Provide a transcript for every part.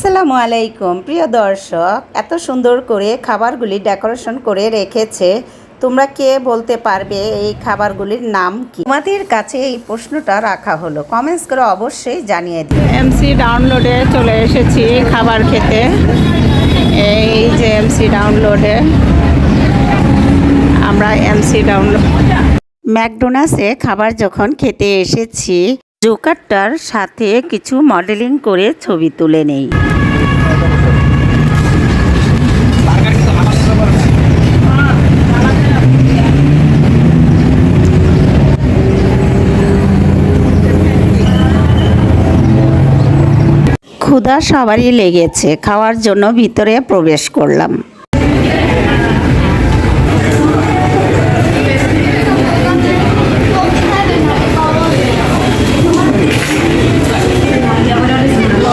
আসসালামু আলাইকুম। প্রিয় দর্শক এত সুন্দর করে খাবারগুলি ডেকোরেশন করে রেখেছে। তোমরা কে বলতে পারবে এই খাবারগুলির নাম কি? তোমাদের কাছে এই প্রশ্নটা রাখা হলো। কমেন্টস করে অবশ্যই জানিয়ে দিও। এমসি ডাউনলোডে চলে এসেছি খাবার খেতে। এই যে এমসি ডাউনলোডে আমরা এমসি ডাউনলোড ম্যাকডোনাল্ডসে খাবার যখন খেতে এসেছি জোকারটার সাথে কিছু মডেলিং করে ছবি তুলে নেই। ক্ষুধা সবারই লেগেছে। খাওয়ার জন্য ভিতরে প্রবেশ করলাম।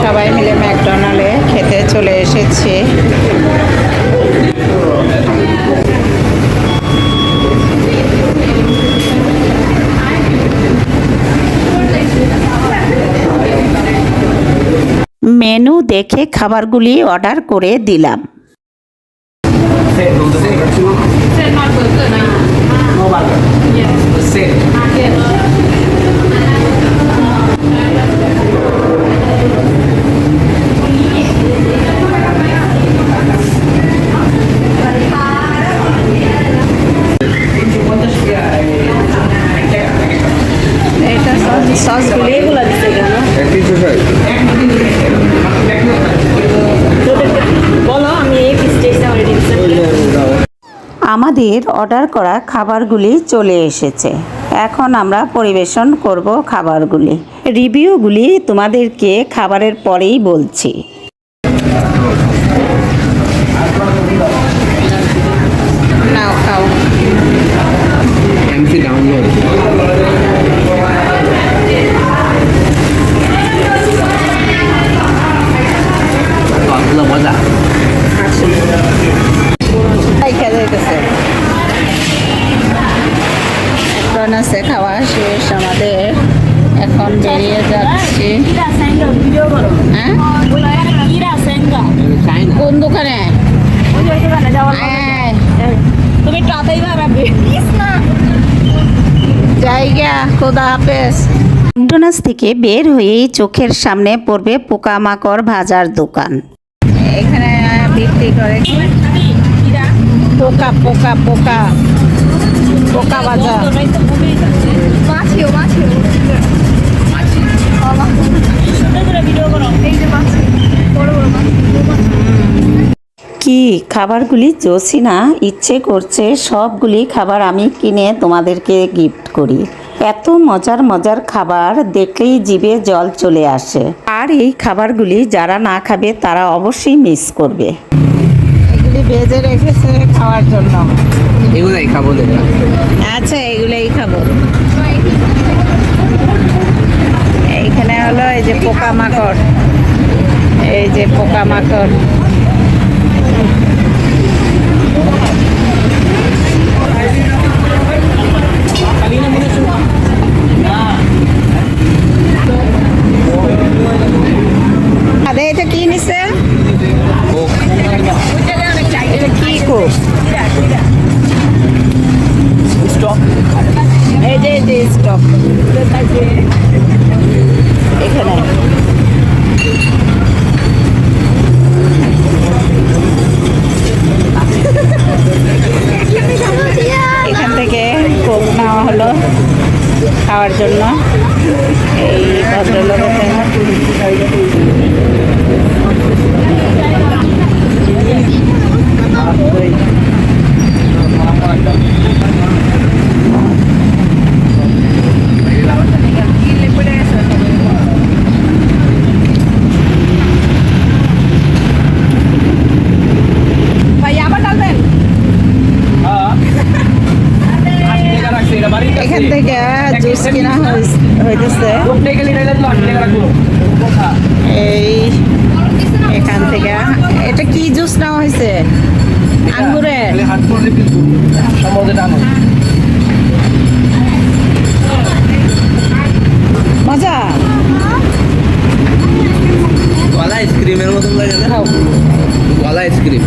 সবাই মিলে ম্যাকডোনাল্ডে খেতে চলে এসেছি। মেনু দেখে খাবারগুলি অর্ডার করে দিলাম। আমাদের অর্ডার করা খাবারগুলি চলে এসেছে। এখন আমরা পরিবেশন করব খাবারগুলি। রিভিউগুলি তোমাদেরকে খাবারের পরেই বলছি। আছে খাওয়া শেষ আমাদের এখন বেরিয়ে যাচ্ছি। হ্যাঁ? কোন দোকানে? তুমি টাতাই না জায়গা খোদা হাফেজ। থেকে বের হয়েই চোখের সামনে পড়বে পোকামাকড় ভাজার দোকান। এখানে বিক্রি করে পোকা পোকা পোকা ভাজা মাছিও মাছিও সুন্দর করে ভিডিও করো এই যে মাছি বড় বড় মাছি কি খাবারগুলি জোসি না? ইচ্ছে করছে সবগুলি খাবার আমি কিনে তোমাদেরকে গিফট করি। এত মজার মজার খাবার দেখলেই জিভে জল চলে আসে। আর এই খাবারগুলি যারা না খাবে তারা অবশ্যই মিস করবে। এগুলি ভেজে রেখেছে খাওয়ার জন্য। এগুলাই খাব আচ্ছা এগুলোই খাব। এইখানে হলো এই যে পোকামাকড়। এই যে পোকামাকড় আরে এটা কি নিছে এটা কি কোক স্টপ এই যে যে স্টপ এখানে এখান থেকে কোক নেওয়া হলো খাওয়ার জন্য। এই ভদ্রলোকের এখান থেকে জুস কিনা হইতেছে। এই এখান থেকে এটা কি জুস নেওয়া হয়েছে আঙ্গুরের মজা? গলা আইসক্রিমের মতন লাগে না? খাও। গলা আইসক্রিম।